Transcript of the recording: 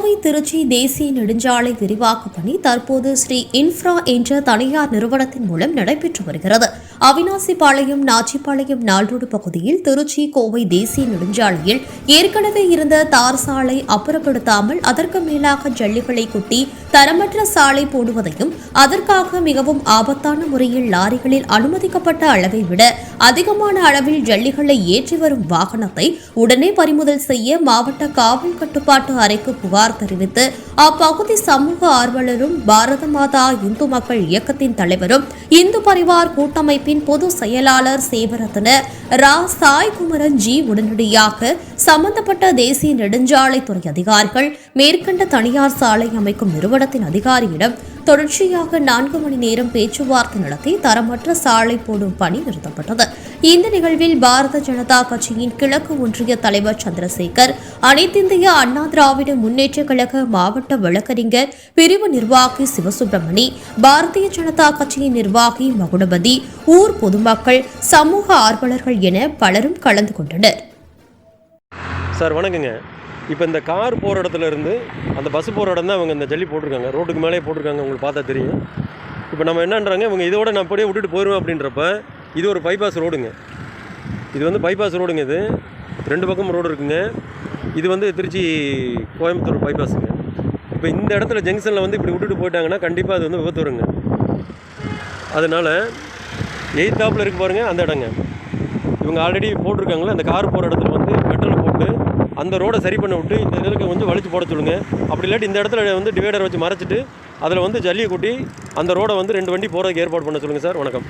திருச்சி தேசிய நெடுஞ்சாலை விரிவாக்க பணி தற்போது ஸ்ரீ இன்ஃப்ரா என்ற தனியார் நிறுவனத்தின் மூலம் நடைபெற்று வருகிறது. அவினாசிபாளையம் நாச்சிபாளையம் நால்ரோடு பகுதியில் திருச்சி கோவை தேசிய நெடுஞ்சாலையில் ஏற்கனவே இருந்த தார் சாலை அப்புறப்படுத்தாமல் அதற்கு மேலாக ஜல்லிகளை குட்டி தரமற்ற சாலை போடுவதையும் அதற்காக மிகவும் ஆபத்தான முறையில் லாரிகளில் அனுமதிக்கப்பட்ட அளவை விட அதிகமான அளவில் ஜல்லிகளை ஏற்றி வரும் வாகனத்தை உடனே பறிமுதல் செய்ய மாவட்ட காவல் கட்டுப்பாட்டு அறைக்கு புகார் தெரிவித்து அப்பகுதி சமூக ஆர்வலரும் பாரத மாதா இந்து மக்கள் இயக்கத்தின் தலைவரும் இந்து பரிவார் கூட்டமைப்பின் பொது செயலாளர் சேவரத்ன ரா. சாய்குமரன் ஜி உடனடியாக சம்பந்தப்பட்ட தேசிய நெடுஞ்சாலைத்துறை அதிகாரிகள் மேற்கண்ட தனியார் சாலை அமைக்கும் நிறுவனத்தின் அதிகாரியிடம் தொடர்ச்சியாக நான்கு மணி நேரம் பேச்சுவார்த்தை நடத்தி தரமற்ற சாலை போடும் பணி நிறுத்தப்பட்டது. இந்த நிகழ்வில் பாரத ஜனதா கட்சியின் கிழக்கு ஒன்றிய தலைவர் சந்திரசேகர் அனைத்திந்திய அண்ணா திராவிட முன்னேற்ற கழக மாவட்ட வழக்கறிஞர் பிரிவு நிர்வாகி சிவசுப்பிரமணி பாரதிய ஜனதா கட்சியின் நிர்வாகி மகுடபதி ஊர் பொதுமக்கள் சமூக ஆர்வலர்கள் என பலரும் கலந்து கொண்டனர். சார் வணக்கங்க. இப்போ இந்த கார் போகிற இடத்துல இருந்து அந்த பஸ் போகிற இடம் தான் அவங்க இந்த ஜல்லி போட்டிருக்காங்க. ரோட்டுக்கு மேலே போட்டிருக்காங்க உங்களுக்கு பார்த்தா தெரியும். இப்போ நம்ம என்னன்றாங்க இவங்க இதோட நான் அப்படியே விட்டுட்டு போயிடுவேன் அப்படின்றப்ப இது ஒரு பைபாஸ் ரோடுங்க இது வந்து பைபாஸ் ரோடுங்க இது. ரெண்டு பக்கம் ரோடு இருக்குங்க. இது வந்து திருச்சி கோயம்புத்தூர் பைபாஸுங்க இப்போ இந்த இடத்துல ஜங்ஷனில் வந்து இப்படி விட்டுட்டு போயிட்டாங்கன்னா கண்டிப்பாக அது வந்து விபத்து வருங்க. அதனால் எயித்தாப்பில் இருக்கு பாருங்கள் அந்த இடங்க. இவங்க ஆல்ரெடி போட்டிருக்காங்களே அந்த கார் போகிற இடத்துல வந்து பெட்ரோல் போட்டு அந்த ரோடை சரி பண்ண விட்டு இந்த இதுக்கு கொஞ்சம் வலிச்சு போட சொல்லுங்க. அப்படி இல்லாட்டி இந்த இடத்துல வந்து டிவைடர் வச்சு மறைச்சிட்டு அதில் வந்து ஜல்லியை கூட்டி அந்த ரோடை வந்து ரெண்டு வண்டி போகிறதுக்கு ஏற்பாடு பண்ண சொல்லுங்கள் சார். வணக்கம்.